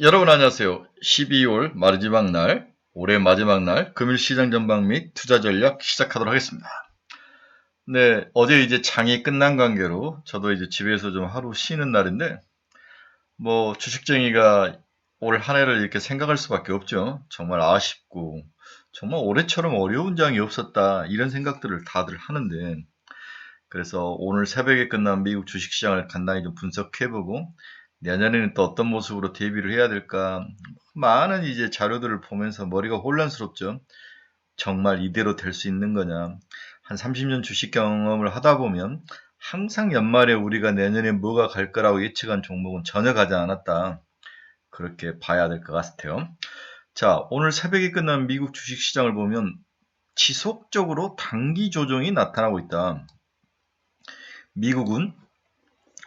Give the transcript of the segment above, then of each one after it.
여러분 안녕하세요. 12월 마지막 날, 올해 마지막 날 금일 시장 전망 및 투자 전략 시작하도록 하겠습니다. 네, 어제 이제 장이 끝난 관계로 저도 이제 집에서 좀 하루 쉬는 날인데 뭐 주식쟁이가 올 한 해를 이렇게 생각할 수밖에 없죠. 정말 아쉽고 정말 올해처럼 어려운 장이 없었다 이런 생각들을 다들 하는데 그래서 오늘 새벽에 끝난 미국 주식시장을 간단히 좀 분석해보고 내년에는 또 어떤 모습으로 대비를 해야 될까 많은 이제 자료들을 보면서 머리가 혼란스럽죠. 정말 이대로 될 수 있는 거냐. 한 30년 주식 경험을 하다 보면 항상 연말에 우리가 내년에 뭐가 갈 거라고 예측한 종목은 전혀 가지 않았다. 그렇게 봐야 될 것 같아요. 자, 오늘 새벽에 끝난 미국 주식 시장을 보면 지속적으로 단기 조정이 나타나고 있다. 미국은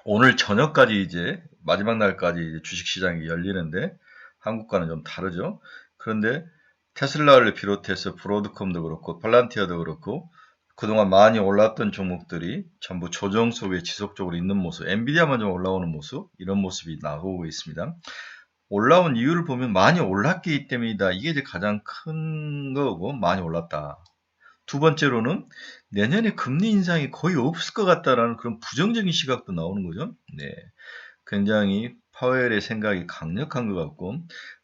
오늘 저녁까지 이제 마지막 날까지 이제 주식 시장이 열리는데 한국과는 좀 다르죠. 그런데 테슬라를 비롯해서 브로드컴도 그렇고 팔란티아도 그렇고 그동안 많이 올랐던 종목들이 전부 조정 속에 지속적으로 있는 모습, 엔비디아만 좀 올라오는 모습, 이런 모습이 나오고 있습니다. 올라온 이유를 보면 많이 올랐기 때문이다. 이게 이제 가장 큰 거고 많이 올랐다. 두 번째로는 내년에 금리 인상이 거의 없을 것 같다라는 그런 부정적인 시각도 나오는 거죠. 네. 굉장히 파웰의 생각이 강력한 것 같고,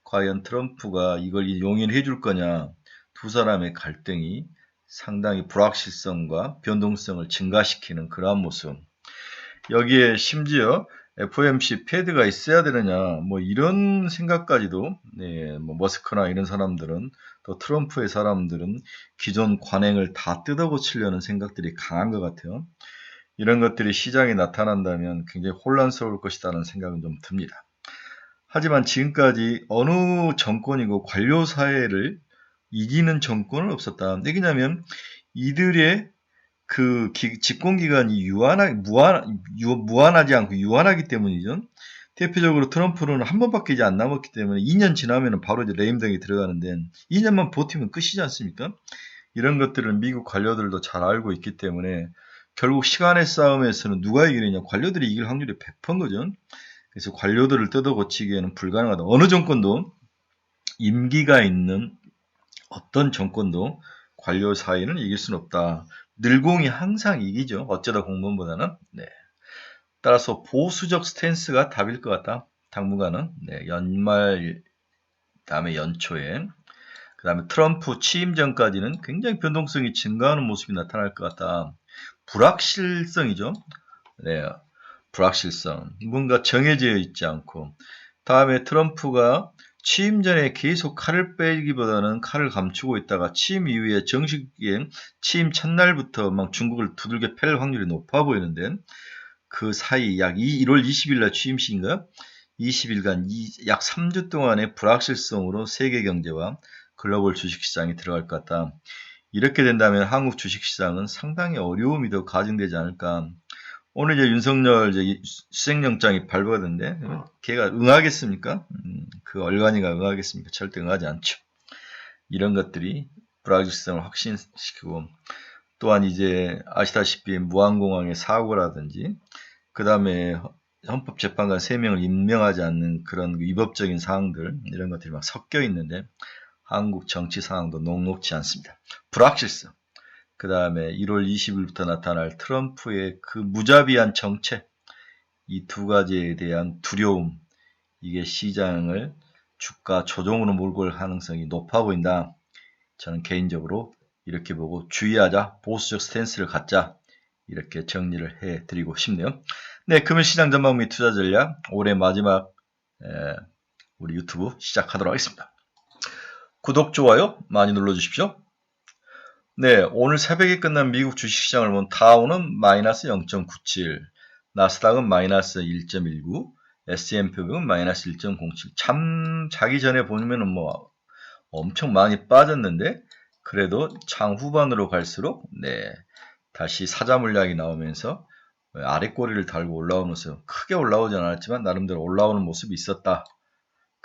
과연 트럼프가 이걸 용인해 줄 거냐, 두 사람의 갈등이 상당히 불확실성과 변동성을 증가시키는 그러한 모습. 여기에 심지어 FOMC 패드가 있어야 되느냐, 뭐 이런 생각까지도, 네, 뭐 머스크나 이런 사람들은 또 트럼프의 사람들은 기존 관행을 다 뜯어고치려는 생각들이 강한 것 같아요. 이런 것들이 시장에 나타난다면 굉장히 혼란스러울 것이라는 생각은 좀 듭니다. 하지만 지금까지 어느 정권이고 관료 사회를 이기는 정권은 없었다. 왜냐하면 이들의 그 기, 집권기간이 유한하, 무한, 유, 무한하지 않고 유한하기 때문이죠. 대표적으로 트럼프는 한 번밖에 이제 안 남았기 때문에 2년 지나면 바로 이제 레임덕이 들어가는데 2년만 버티면 끝이지 않습니까? 이런 것들을 미국 관료들도 잘 알고 있기 때문에 결국 시간의 싸움에서는 누가 이기느냐 관료들이 이길 확률이 100%인 거죠. 그래서 관료들을 뜯어고치기에는 불가능하다. 어느 정권도 임기가 있는 어떤 정권도 관료 사이는 이길 수는 없다. 늘공이 항상 이기죠. 어쩌다 공무원보다는. 네. 따라서 보수적 스탠스가 답일 것 같다. 당분간은. 네. 연말, 다음에 연초에. 그 다음에 트럼프 취임 전까지는 굉장히 변동성이 증가하는 모습이 나타날 것 같다. 불확실성이죠. 네. 불확실성. 뭔가 정해져 있지 않고. 다음에 트럼프가 취임 전에 계속 칼을 빼기보다는 칼을 감추고 있다가 취임 이후에 정식 취임 첫날부터 막 중국을 두들겨 팰 확률이 높아 보이는데 그 사이 약 1월 20일 날 취임식인가? 20일간 약 3주 동안의 불확실성으로 세계 경제와 글로벌 주식시장이 들어갈 것 같다. 이렇게 된다면 한국 주식시장은 상당히 어려움이 더 가중되지 않을까. 오늘 이제 윤석열 이제 수행영장이 발부하던데 걔가 응하겠습니까? 음, 그 얼간이가 응하겠습니까? 절대 응하지 않죠. 이런 것들이 불확실성을 확신시키고 또한 이제 아시다시피 무한공항의 사고라든지 그 다음에 헌법재판관 3명을 임명하지 않는 그런 위법적인 사항들 이런 것들이 막 섞여 있는데 한국 정치 상황도 녹록지 않습니다. 불확실성. 그 다음에 1월 20일부터 나타날 트럼프의 그 무자비한 정책, 이 두 가지에 대한 두려움, 이게 시장을 주가 조정으로 몰고 갈 가능성이 높아 보인다. 저는 개인적으로 이렇게 보고 주의하자, 보수적 스탠스를 갖자, 이렇게 정리를 해 드리고 싶네요. 네, 금일 시장 전망 및 투자 전략, 올해 마지막 에, 우리 유튜브 시작하도록 하겠습니다. 구독, 좋아요 많이 눌러주십시오. 네, 오늘 새벽에 끝난 미국 주식시장을 보면 다우는 마이너스 0.97, 나스닥은 마이너스 1.19, S&P는 마이너스 1.07. 참 자기 전에 보면은 뭐 엄청 많이 빠졌는데 그래도 장 후반으로 갈수록 네 다시 사자 물량이 나오면서 아래 꼬리를 달고 올라오면서 크게 올라오진 않았지만 나름대로 올라오는 모습이 있었다.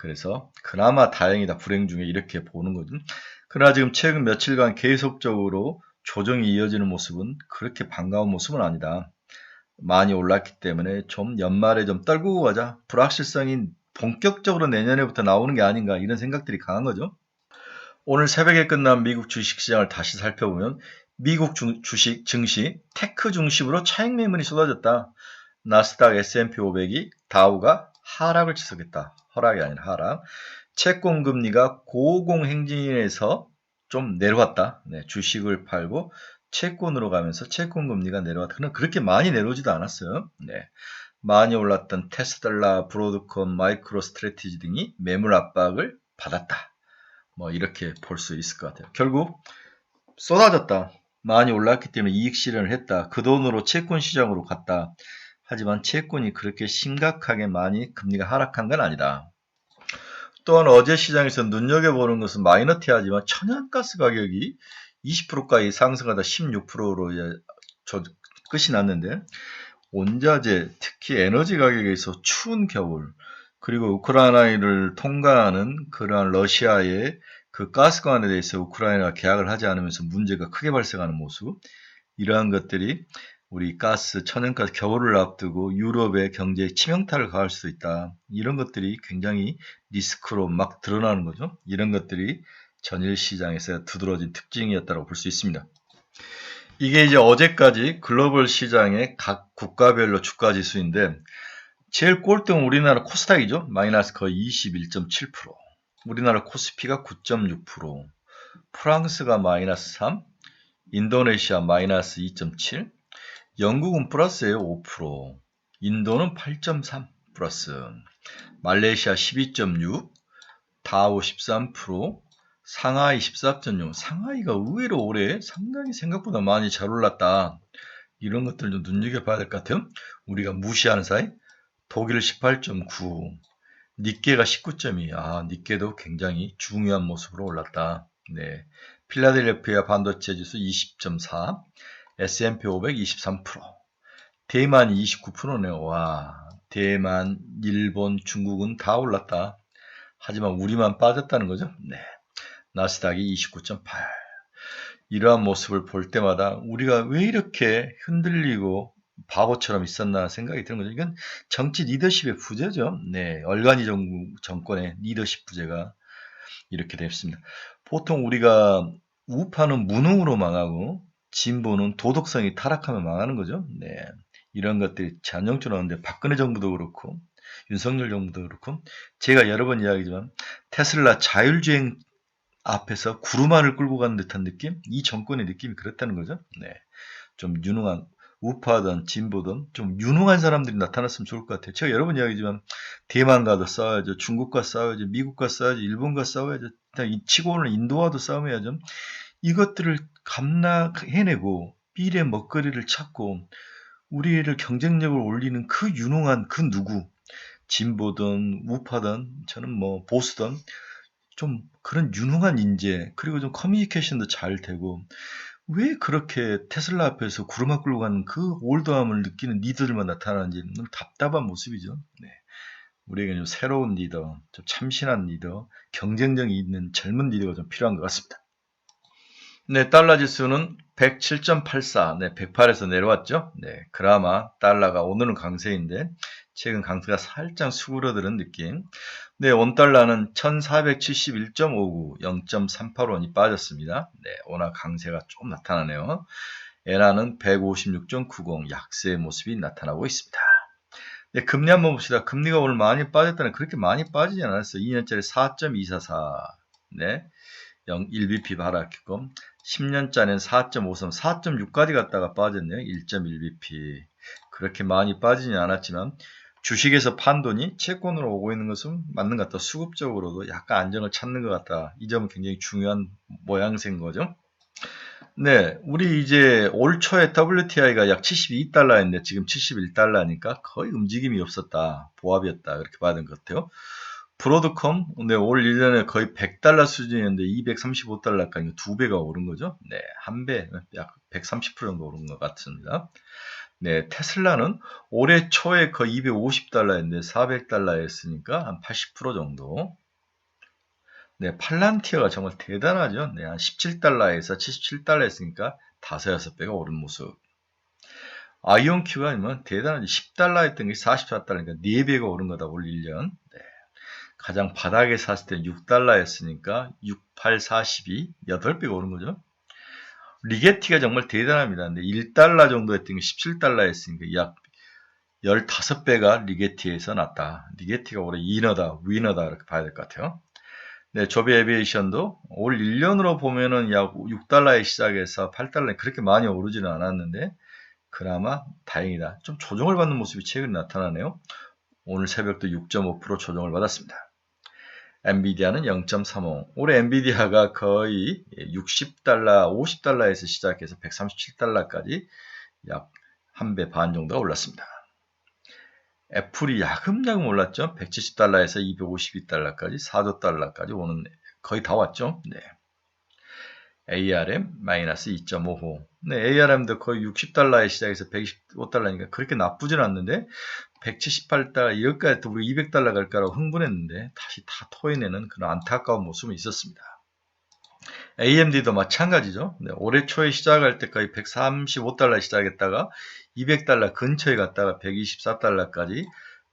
그래서 그나마 다행이다 불행 중에 이렇게 보는 거죠. 그러나 지금 최근 며칠간 계속적으로 조정이 이어지는 모습은 그렇게 반가운 모습은 아니다. 많이 올랐기 때문에 좀 연말에 좀 떨구고 가자. 불확실성이 본격적으로 내년에부터 나오는 게 아닌가 이런 생각들이 강한 거죠. 오늘 새벽에 끝난 미국 주식시장을 다시 살펴보면 미국 주, 주식 증시 테크 중심으로 차익 매물이 쏟아졌다. 나스닥 S&P 500이 다우가 하락을 지속했다. 허락이 아니라 하락. 채권 금리가 고공 행진에서 좀 내려왔다. 네, 주식을 팔고 채권으로 가면서 채권 금리가 내려왔다. 그러나 그렇게 많이 내려오지도 않았어요. 네. 많이 올랐던 테스달라, 브로드컴, 마이크로 스트레티지 등이 매물 압박을 받았다. 뭐 이렇게 볼 수 있을 것 같아요. 결국 쏟아졌다. 많이 올랐기 때문에 이익 실현을 했다. 그 돈으로 채권 시장으로 갔다. 하지만 채권이 그렇게 심각하게 많이 금리가 하락한 건 아니다. 또한 어제 시장에서 눈여겨보는 것은 마이너티하지만 천연가스 가격이 20%까지 상승하다 16%로 이제 저 끝이 났는데 원자재 특히 에너지 가격에서 추운 겨울 그리고 우크라이나를 통과하는 그러한 러시아의 그 가스관에 대해서 우크라이나가 계약을 하지 않으면서 문제가 크게 발생하는 모습 이러한 것들이 우리 가스, 천연가스 겨울을 앞두고 유럽의 경제에 치명타를 가할 수 있다. 이런 것들이 굉장히 리스크로 막 드러나는 거죠. 이런 것들이 전일 시장에서 두드러진 특징이었다고 볼 수 있습니다. 이게 이제 어제까지 글로벌 시장의 각 국가별로 주가 지수인데 제일 꼴등 우리나라 코스닥이죠. 마이너스 거의 21.7%. 우리나라 코스피가 9.6%. 프랑스가 마이너스 3. 인도네시아 마이너스 2.7. 영국은 플러스예요. 5%. 인도는 8.3 플러스. 말레이시아 12.6. 다우 13%. 상하이 14.6. 상하이가 의외로 올해 상당히 생각보다 많이 잘 올랐다. 이런 것들 좀 눈여겨봐야 될 것 같아요. 우리가 무시하는 사이. 독일 18.9. 니케가 19.2. 아, 니케도 굉장히 중요한 모습으로 올랐다. 네. 필라델피아 반도체 지수 20.4. S&P 500 23%. 대만 29%네요. 와, 대만, 일본, 중국은 다 올랐다. 하지만 우리만 빠졌다는 거죠. 네. 나스닥이 29.8. 이러한 모습을 볼 때마다 우리가 왜 이렇게 흔들리고 바보처럼 있었나 생각이 드는 거죠. 이건 정치 리더십의 부재죠. 네. 얼간이 정권의 리더십 부재가 이렇게 됐습니다. 보통 우리가 우파는 무능으로 망하고 진보는 도덕성이 타락하면 망하는 거죠. 네. 이런 것들이 잔영주로 나오는데 박근혜 정부도 그렇고 윤석열 정부도 그렇고 제가 여러 번 이야기지만 테슬라 자율주행 앞에서 구루마를 끌고 가는 듯한 느낌? 이 정권의 느낌이 그렇다는 거죠. 네. 좀 유능한 우파든 진보든 좀 유능한 사람들이 나타났으면 좋을 것 같아요. 제가 여러 번 이야기지만 대만 가도 싸워야죠. 중국과 싸워야죠. 미국과 싸워야죠. 일본과 싸워야죠. 치고 오는 인도와도 싸움해야죠. 이것들을 감락해내고 미래 먹거리를 찾고 우리를 경쟁력을 올리는 그 유능한 그 누구 진보든 우파든 저는 뭐 보수든 좀 그런 유능한 인재 그리고 좀 커뮤니케이션도 잘 되고 왜 그렇게 테슬라 앞에서 구르마 끌고 가는 그 올드함을 느끼는 리더들만 나타나는지 너무 답답한 모습이죠. 네. 우리에게 좀 새로운 리더, 좀 참신한 리더, 경쟁력이 있는 젊은 리더가 좀 필요한 것 같습니다. 네, 달러 지수는 107.84, 네, 108에서 내려왔죠. 네, 그나마 달러가 오늘은 강세인데 최근 강세가 살짝 수그러드는 느낌. 네, 원달러는 1471.59, 0.385원이 빠졌습니다. 네, 워낙 강세가 좀 나타나네요. 엔화는 156.90, 약세의 모습이 나타나고 있습니다. 네, 금리 한번 봅시다. 금리가 오늘 많이 빠졌다는 그렇게 많이 빠지지 않았어요. 2년짜리 4.244, 네, 0, 1bp 바라겠고 10년짜리는 4.53, 4.6까지 갔다가 빠졌네요. 1.1bp. 그렇게 많이 빠지진 않았지만 주식에서 판 돈이 채권으로 오고 있는 것은 맞는 것 같다. 수급적으로도 약간 안정을 찾는 것 같다. 이 점은 굉장히 중요한 모양새인 거죠. 네, 우리 이제 올 초에 WTI가 약 72달러인데 지금 71달러니까 거의 움직임이 없었다. 보합이었다. 그렇게 봐야 되는 것 같아요. 브로드컴, 네, 올 1년에 거의 100달러 수준이었는데 235달러까지 두 배가 오른 거죠. 네, 한 배, 약 130% 정도 오른 것 같습니다. 네, 테슬라는 올해 초에 거의 250달러였는데 400달러였으니까 한 80% 정도. 네, 팔란티어가 정말 대단하죠. 네, 한 17달러에서 77달러였으니까 5, 6배가 오른 모습. 아이온큐가 아니면 대단하지. 10달러 했던 게 44달러니까 4배가 오른 거다, 올 1년. 네, 가장 바닥에 샀을 때 6달러였으니까 6, 8, 42, 8배가 오른 거죠. 리게티가 정말 대단합니다. 근데 1달러 정도 했던 게 17달러였으니까 약 15배가 리게티에서 났다. 리게티가 올해 이너다, 위너다 이렇게 봐야 될 것 같아요. 네, 조비 에비에이션도 올 1년으로 보면은 약 6달러에 시작해서 8달러에 그렇게 많이 오르지는 않았는데 그나마 다행이다. 좀 조정을 받는 모습이 최근에 나타나네요. 오늘 새벽도 6.5% 조정을 받았습니다. 엔비디아는 0.35. 올해 엔비디아가 거의 60달러, 50달러에서 시작해서 137달러까지 약 한 배 반 정도가 올랐습니다. 애플이 야금야금 올랐죠. 170달러에서 252달러까지 4조 달러까지 오는 거의 다 왔죠. 네. ARM 마이너스 2.55. 네, ARM도 거의 60달러에 시작해서 125달러니까 그렇게 나쁘진 않는데 178달러 여기까지 또 우리 200달러 갈까라고 흥분했는데 다시 다 토해내는 그런 안타까운 모습이 있었습니다. AMD도 마찬가지죠. 네, 올해 초에 시작할 때까지 135달러 시작했다가 200달러 근처에 갔다가 124달러까지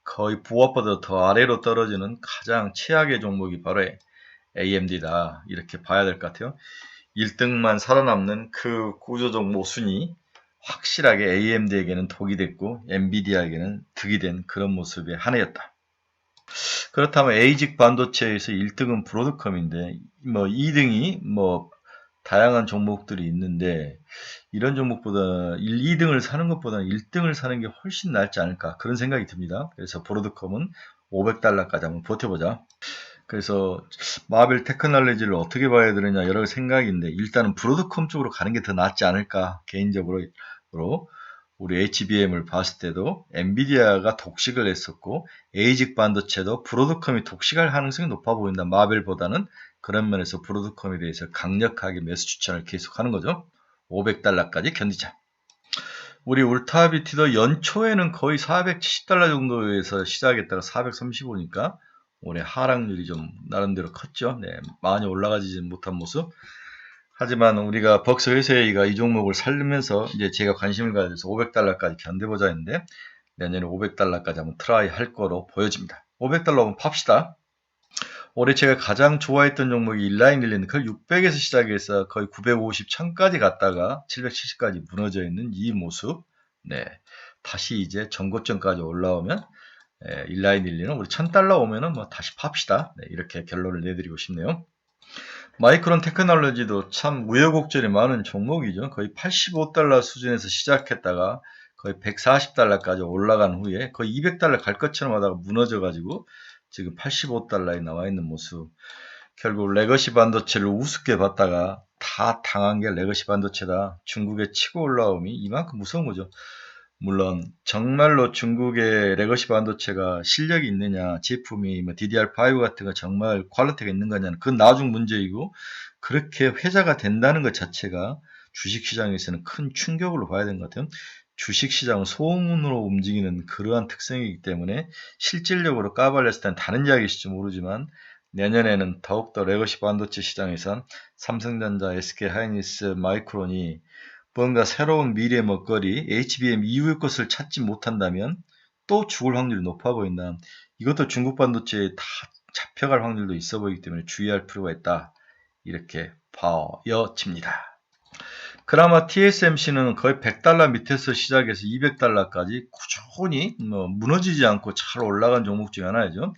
거의 부업보다 더 아래로 떨어지는 가장 최악의 종목이 바로 AMD다. 이렇게 봐야 될 것 같아요. 1등만 살아남는 그 구조적 모순이 확실하게 AMD에게는 독이 됐고 엔비디아에게는 득이 된 그런 모습의 한 해였다. 그렇다면 에이직 반도체에서 1등은 브로드컴인데 뭐 2등이 뭐 다양한 종목들이 있는데 이런 종목보다 1, 2등을 사는 것보다는 1등을 사는 게 훨씬 낫지 않을까 그런 생각이 듭니다. 그래서 브로드컴은 500달러까지 한번 버텨보자. 그래서 마벨 테크놀로지를 어떻게 봐야 되느냐 여러 생각인데 일단은 브로드컴 쪽으로 가는 게 더 낫지 않을까 개인적으로 우리 HBM을 봤을 때도 엔비디아가 독식을 했었고 에이직 반도체도 브로드컴이 독식할 가능성이 높아 보인다. 마벨보다는 그런 면에서 브로드컴에 대해서 강력하게 매수 추천을 계속하는 거죠. 500달러까지 견디자. 우리 울타비티도 연초에는 거의 470달러 정도에서 시작했다가 435니까 올해 하락률이 좀 나름대로 컸죠. 네, 많이 올라가지 못한 모습. 하지만 우리가 벅스 회사가 이 종목을 살리면서 이제 제가 관심을 가져서 500달러까지 견뎌보자 했는데 내년에 500달러까지 한번 트라이 할 거로 보여집니다. 500달러 한번 팝시다. 올해 제가 가장 좋아했던 종목이 인라인 그 600에서 시작해서 거의 950, 1000까지 갔다가 770까지 무너져 있는 이 모습. 네. 다시 이제 전고점까지 올라오면 예, 인라인 릴리는 우리 1000달러 오면은 뭐 다시 팝시다. 네, 이렇게 결론을 내드리고 싶네요. 마이크론 테크놀로지도 참 우여곡절이 많은 종목이죠. 거의 85달러 수준에서 시작했다가 거의 140달러까지 올라간 후에 거의 200달러 갈 것처럼 하다가 무너져가지고 지금 85달러에 나와 있는 모습. 결국 레거시 반도체를 우습게 봤다가 다 당한 게 레거시 반도체다. 중국의 치고 올라옴이 이만큼 무서운 거죠. 물론 정말로 중국의 레거시 반도체가 실력이 있느냐, 제품이 뭐 DDR5 같은 거 정말 퀄리티가 있는 거냐는 그건 나중 문제이고 그렇게 회자가 된다는 것 자체가 주식시장에서는 큰 충격으로 봐야 되는 것 같아요. 주식시장은 소문으로 움직이는 그러한 특성이기 때문에 실질적으로 까발렸을 땐 다른 이야기일지 모르지만 내년에는 더욱더 레거시 반도체 시장에선 삼성전자, SK하이닉스, 마이크론이 뭔가 새로운 미래 먹거리 HBM 이후의 것을 찾지 못한다면 또 죽을 확률이 높아 보인다. 이것도 중국 반도체에 다 잡혀갈 확률도 있어 보이기 때문에 주의할 필요가 있다. 이렇게 보여집니다. 그나마 TSMC는 거의 100달러 밑에서 시작해서 200달러까지 꾸준히 뭐 무너지지 않고 잘 올라간 종목 중 하나죠.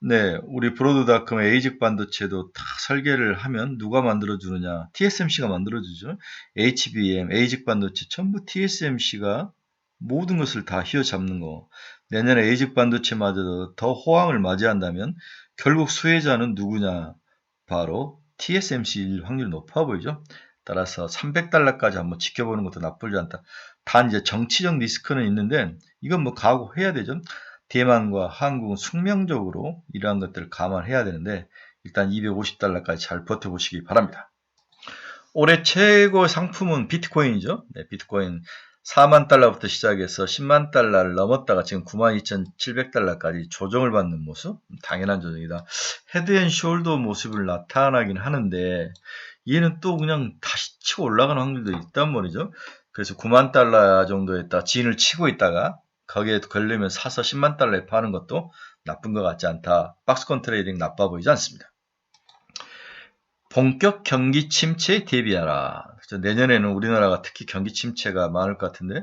네, 우리 브로드닷컴의 에이직 반도체도 다 설계를 하면 누가 만들어주느냐? TSMC가 만들어주죠. HBM, 에이직 반도체 전부 TSMC가 모든 것을 다 휘어잡는 거. 내년에 에이직 반도체마저도 더 호황을 맞이한다면 결국 수혜자는 누구냐? 바로 TSMC일 확률이 높아 보이죠. 따라서 300달러까지 한번 지켜보는 것도 나쁘지 않다. 단 이제 정치적 리스크는 있는데 이건 뭐 각오해야 되죠. 대만과 한국은 숙명적으로 이러한 것들을 감안해야 되는데 일단 250달러까지 잘 버텨보시기 바랍니다. 올해 최고 상품은 비트코인이죠. 네, 비트코인 4만 달러부터 시작해서 10만 달러를 넘었다가 지금 92,700달러까지 조정을 받는 모습 당연한 조정이다. 헤드앤숄더 모습을 나타나긴 하는데 얘는 또 그냥 다시 치고 올라가는 확률도 있단 말이죠. 그래서 9만 달러 정도에다 진을 치고 있다가 거기에 걸리면 사서 10만 달러에 파는 것도 나쁜 것 같지 않다. 박스권 트레이딩 나빠 보이지 않습니다. 본격 경기 침체에 대비하라. 그래서 내년에는 우리나라가 특히 경기 침체가 많을 것 같은데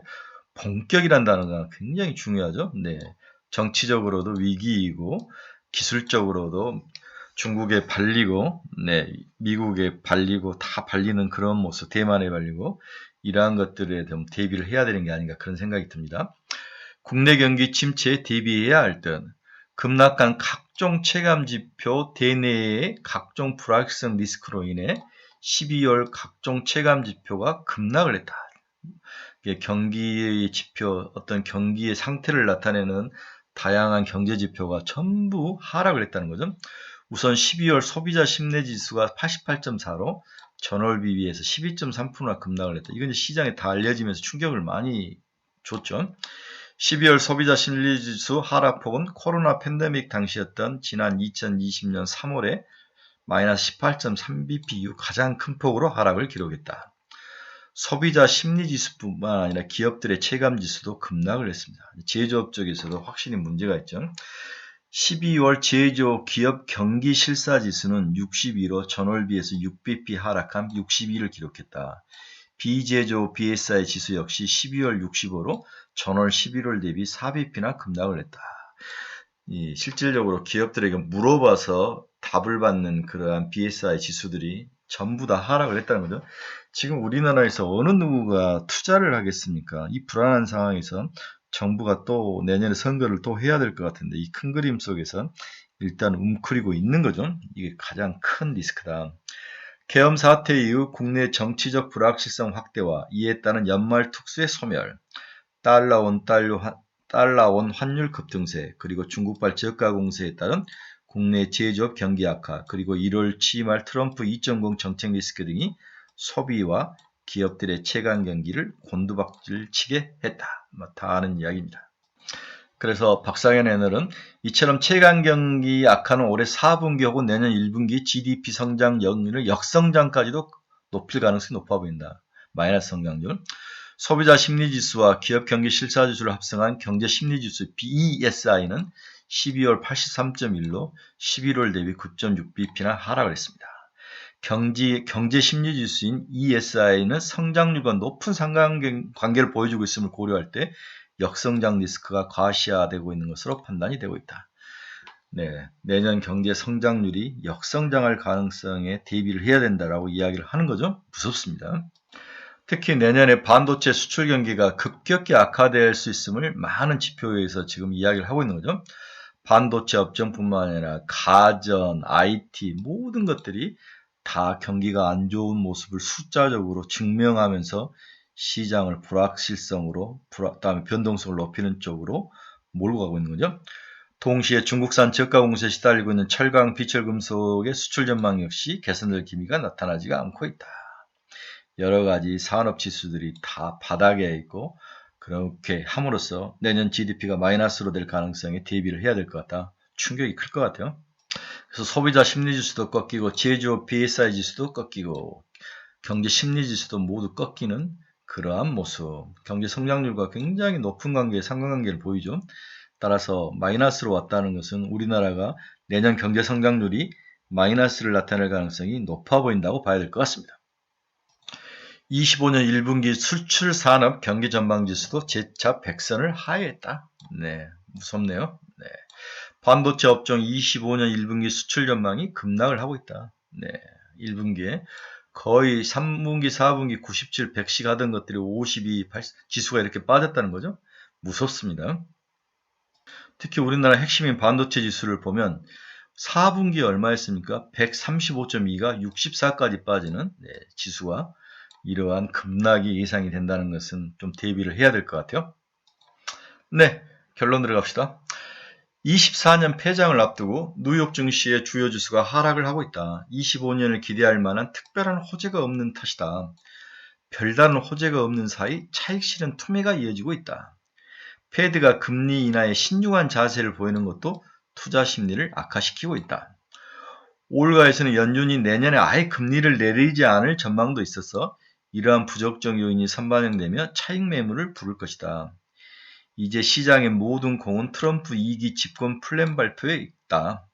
본격이란 단어가 굉장히 중요하죠. 네. 정치적으로도 위기이고 기술적으로도 중국에 발리고 네, 미국에 발리고 다 발리는 그런 모습, 대만에 발리고 이러한 것들에 좀 대비를 해야 되는 게 아닌가 그런 생각이 듭니다. 국내 경기 침체에 대비해야 할 듯 급락한 각종 체감 지표 대내의 각종 불확실성 리스크로 인해 12월 각종 체감 지표가 급락을 했다. 경기의 지표, 어떤 경기의 상태를 나타내는 다양한 경제 지표가 전부 하락을 했다는 거죠. 우선 12월 소비자 심리 지수가 88.4로 전월 비 비해서 12.3%나 급락을 했다. 이건 이제 시장에 다 알려지면서 충격을 많이 줬죠. 12월 소비자 심리 지수 하락폭은 코로나 팬데믹 당시였던 지난 2020년 3월에 마이너스 18.3bp 이후 가장 큰 폭으로 하락을 기록했다. 소비자 심리 지수뿐만 아니라 기업들의 체감 지수도 급락을 했습니다. 제조업 쪽에서도 확실히 문제가 있죠. 12월 제조 기업 경기 실사 지수는 62로 전월 비해서 6bp 하락한 62를 기록했다. 비제조 BSI 지수 역시 12월 65로 전월 11월 대비 4bp나 급락을 했다. 이 실질적으로 기업들에게 물어봐서 답을 받는 그러한 BSI 지수들이 전부 다 하락을 했다는 거죠. 지금 우리나라에서 어느 누구가 투자를 하겠습니까? 이 불안한 상황에서 정부가 또 내년에 선거를 또 해야 될 것 같은데 이 큰 그림 속에서 일단 움크리고 있는 거죠. 이게 가장 큰 리스크다. 계엄 사태 이후 국내 정치적 불확실성 확대와 이에 따른 연말 특수의 소멸, 달러원 달러 달러원 환율 급등세, 그리고 중국발 저가 공세에 따른 국내 제조업 경기 악화, 그리고 1월 취임할 트럼프 2.0 정책 리스크 등이 소비와 기업들의 체감 경기를 곤두박질 치게 했다. 뭐 다 아는 이야기입니다. 그래서 박상현 애널은 이처럼 체감 경기 악화는 올해 4분기 혹은 내년 1분기 GDP 성장 역률을 역성장까지도 높일 가능성이 높아 보인다. 마이너스 성장률. 소비자 심리지수와 기업 경기 실사지수를 합성한 경제 심리지수 BESI는 12월 83.1로 11월 대비 9.6bp나 하락을 했습니다. 경제, 경제 심리 지수인 ESI는 성장률과 높은 상관관계를 보여주고 있음을 고려할 때 역성장 리스크가 과시화되고 있는 것으로 판단이 되고 있다. 네, 내년 경제 성장률이 역성장할 가능성에 대비를 해야 된다라고 이야기를 하는 거죠. 무섭습니다. 특히 내년에 반도체 수출 경기가 급격히 악화될 수 있음을 많은 지표에서 지금 이야기를 하고 있는 거죠. 반도체 업종뿐만 아니라 가전, IT 모든 것들이 다 경기가 안 좋은 모습을 숫자적으로 증명하면서 시장을 불확실성으로, 다음에 변동성을 높이는 쪽으로 몰고 가고 있는 거죠. 동시에 중국산 저가 공세에 시달리고 있는 철강, 비철금속의 수출 전망 역시 개선될 기미가 나타나지가 않고 있다. 여러 가지 산업 지수들이 다 바닥에 있고 그렇게 함으로써 내년 GDP가 마이너스로 될 가능성에 대비를 해야 될 것 같다. 충격이 클 것 같아요. 그래서 소비자 심리 지수도 꺾이고 제조업 BSI 지수도 꺾이고 경제 심리 지수도 모두 꺾이는 그러한 모습. 경제 성장률과 굉장히 높은 관계, 상관관계를 보이죠. 따라서 마이너스로 왔다는 것은 우리나라가 내년 경제 성장률이 마이너스를 나타낼 가능성이 높아 보인다고 봐야 될 것 같습니다. 25년 1분기 수출 산업 경기 전망 지수도 재차 100선을 하회했다. 네, 무섭네요. 네. 반도체 업종 25년 1분기 수출 전망이 급락을 하고 있다. 네. 1분기에 거의 3분기, 4분기 97, 100씩 하던 것들이 52, 80, 지수가 이렇게 빠졌다는 거죠. 무섭습니다. 특히 우리나라 핵심인 반도체 지수를 보면 4분기 얼마였습니까? 135.2가 64까지 빠지는 네, 지수가 이러한 급락이 예상이 된다는 것은 좀 대비를 해야 될 것 같아요. 네, 결론 들어갑시다. 24년 폐장을 앞두고 뉴욕 증시의 주요 지수가 하락을 하고 있다. 25년을 기대할 만한 특별한 호재가 없는 탓이다. 별다른 호재가 없는 사이 차익 실현 투매가 이어지고 있다. 페드가 금리 인하에 신중한 자세를 보이는 것도 투자 심리를 악화시키고 있다. 올가에서는 연준이 내년에 아예 금리를 내리지 않을 전망도 있어서 이러한 부적정 요인이 선반영되며 차익 매물을 부를 것이다. 이제 시장의 모든 공은 트럼프 2기 집권 플랜 발표에 있다.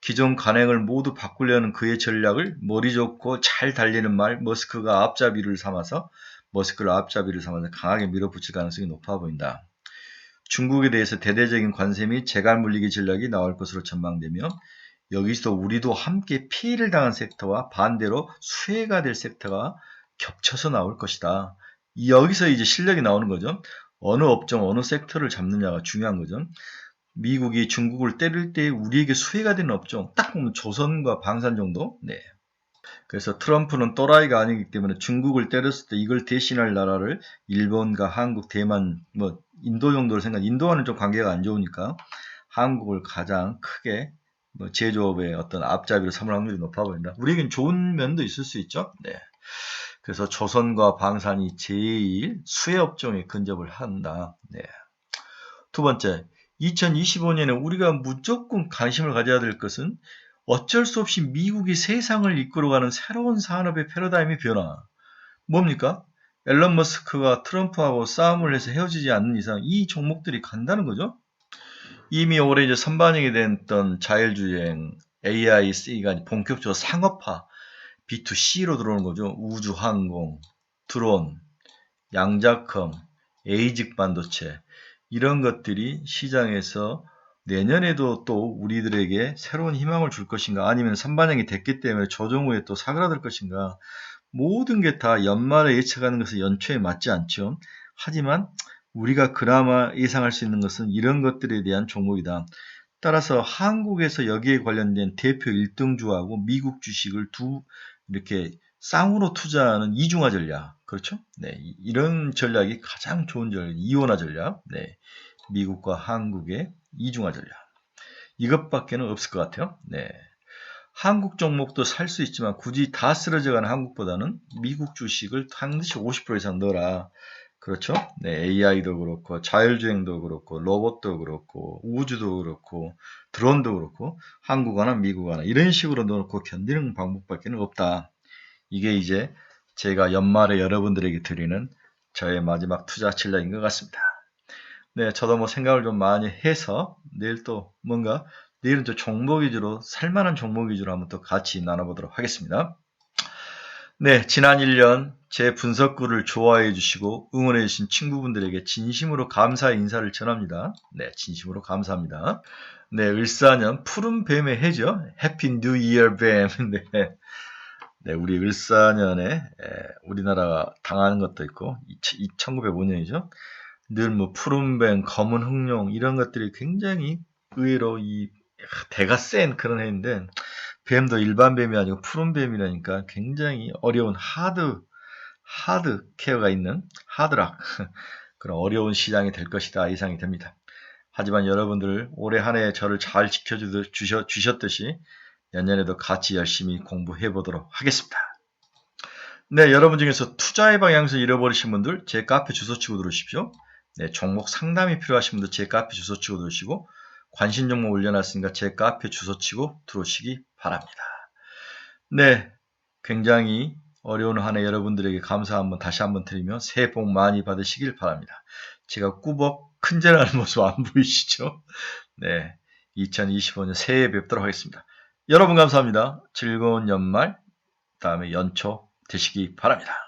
기존 간행을 모두 바꾸려는 그의 전략을 머리 좋고 잘 달리는 말 머스크가 앞잡이를 삼아서 머스크를 앞잡이를 삼아서 강하게 밀어붙일 가능성이 높아 보인다. 중국에 대해서 대대적인 관세 및 재갈 물리기 전략이 나올 것으로 전망되며 여기서 우리도 함께 피해를 당한 섹터와 반대로 수혜가 될 섹터가 겹쳐서 나올 것이다. 이- 여기서 이제 실력이 나오는 거죠. 어느 업종, 어느 섹터를 잡느냐가 중요한 거죠. 미국이 중국을 때릴 때 우리에게 수혜가 되는 업종, 딱 보면 조선과 방산 정도? 네. 그래서 트럼프는 또라이가 아니기 때문에 중국을 때렸을 때 이걸 대신할 나라를 일본과 한국, 대만, 뭐 인도 정도를 생각, 인도와는 좀 관계가 안 좋으니까 한국을 가장 크게 뭐 제조업의 어떤 앞잡이로 삼을 확률이 높아 보인다. 우리에겐 좋은 면도 있을 수 있죠. 네. 그래서 조선과 방산이 제일 수혜 업종에 근접을 한다. 네. 두 번째, 2025년에 우리가 무조건 관심을 가져야 될 것은 어쩔 수 없이 미국이 세상을 이끌어가는 새로운 산업의 패러다임의 변화. 뭡니까? 앨런 머스크가 트럼프하고 싸움을 해서 헤어지지 않는 이상 이 종목들이 간다는 거죠. 이미 올해 이제 선반영이 됐던 자율주행, AIC가 본격적으로 상업화, B2C로 들어오는 거죠. 우주항공, 드론, 양자컴, 에이직 반도체 이런 것들이 시장에서 내년에도 또 우리들에게 새로운 희망을 줄 것인가 아니면 선반영이 됐기 때문에 조정 후에 또 사그라들 것인가 모든 게 다 연말에 예측하는 것은 연초에 맞지 않죠. 하지만 우리가 그나마 예상할 수 있는 것은 이런 것들에 대한 종목이다. 따라서 한국에서 여기에 관련된 대표 1등주하고 미국 주식을 두 이렇게 쌍으로 투자하는 이중화 전략. 그렇죠? 네. 이- 이런 전략이 가장 좋은 전략, 이원화 전략. 네. 미국과 한국의 이중화 전략. 이것밖에는 없을 것 같아요. 네. 한국 종목도 살 수 있지만 굳이 다 쓰러져 가는 한국보다는 미국 주식을 반드시 50% 이상 넣어라. 그렇죠? 네, AI도 그렇고, 자율주행도 그렇고, 로봇도 그렇고, 우주도 그렇고, 드론도 그렇고, 한국 하나 미국 하나 이런 식으로 넣어놓고 견디는 방법밖에 없다. 이게 이제 제가 연말에 여러분들에게 드리는 저의 마지막 투자 전략인 것 같습니다. 네, 저도 뭐 생각을 좀 많이 해서 내일 또 뭔가 내일은 또 종목 위주로 살만한 종목 위주로 한번 또 같이 나눠보도록 하겠습니다. 네, 지난 1년 제 분석글을 좋아해 주시고 응원해 주신 친구분들에게 진심으로 감사의 인사를 전합니다. 네, 진심으로 감사합니다. 네, 을사년 푸른 뱀의 해죠. 해피 뉴 이어 뱀. 네. 네, 우리 을사년에 에, 우리나라가 당하는 것도 있고 1905년이죠. 늘 뭐 푸른 뱀, 검은 흑룡 이런 것들이 굉장히 의외로 이 대가 센 그런 해인데 뱀도 일반 뱀이 아니고 푸른 뱀이라니까 굉장히 어려운 하드 하드 케어가 있는 하드락 그런 어려운 시장이 될 것이다 예상이 됩니다. 하지만 여러분들 올해 한 해 저를 잘 지켜주셨듯이 내년에도 같이 열심히 공부해 보도록 하겠습니다. 네, 여러분 중에서 투자의 방향에서 잃어버리신 분들 제 카페 주소 치고 들어오십시오. 네, 종목 상담이 필요하신 분들 제 카페 주소 치고 들어오시고 관심 종목 올려놨으니까 제 카페 주소 치고 들어오시기 바랍니다. 네, 굉장히 어려운 한 해 여러분들에게 감사 한번 다시 한번 드리며 새해 복 많이 받으시길 바랍니다. 제가 꾸벅 큰절하는 모습 안 보이시죠? 네, 2025년 새해에 뵙도록 하겠습니다. 여러분 감사합니다. 즐거운 연말, 다음에 연초 되시기 바랍니다.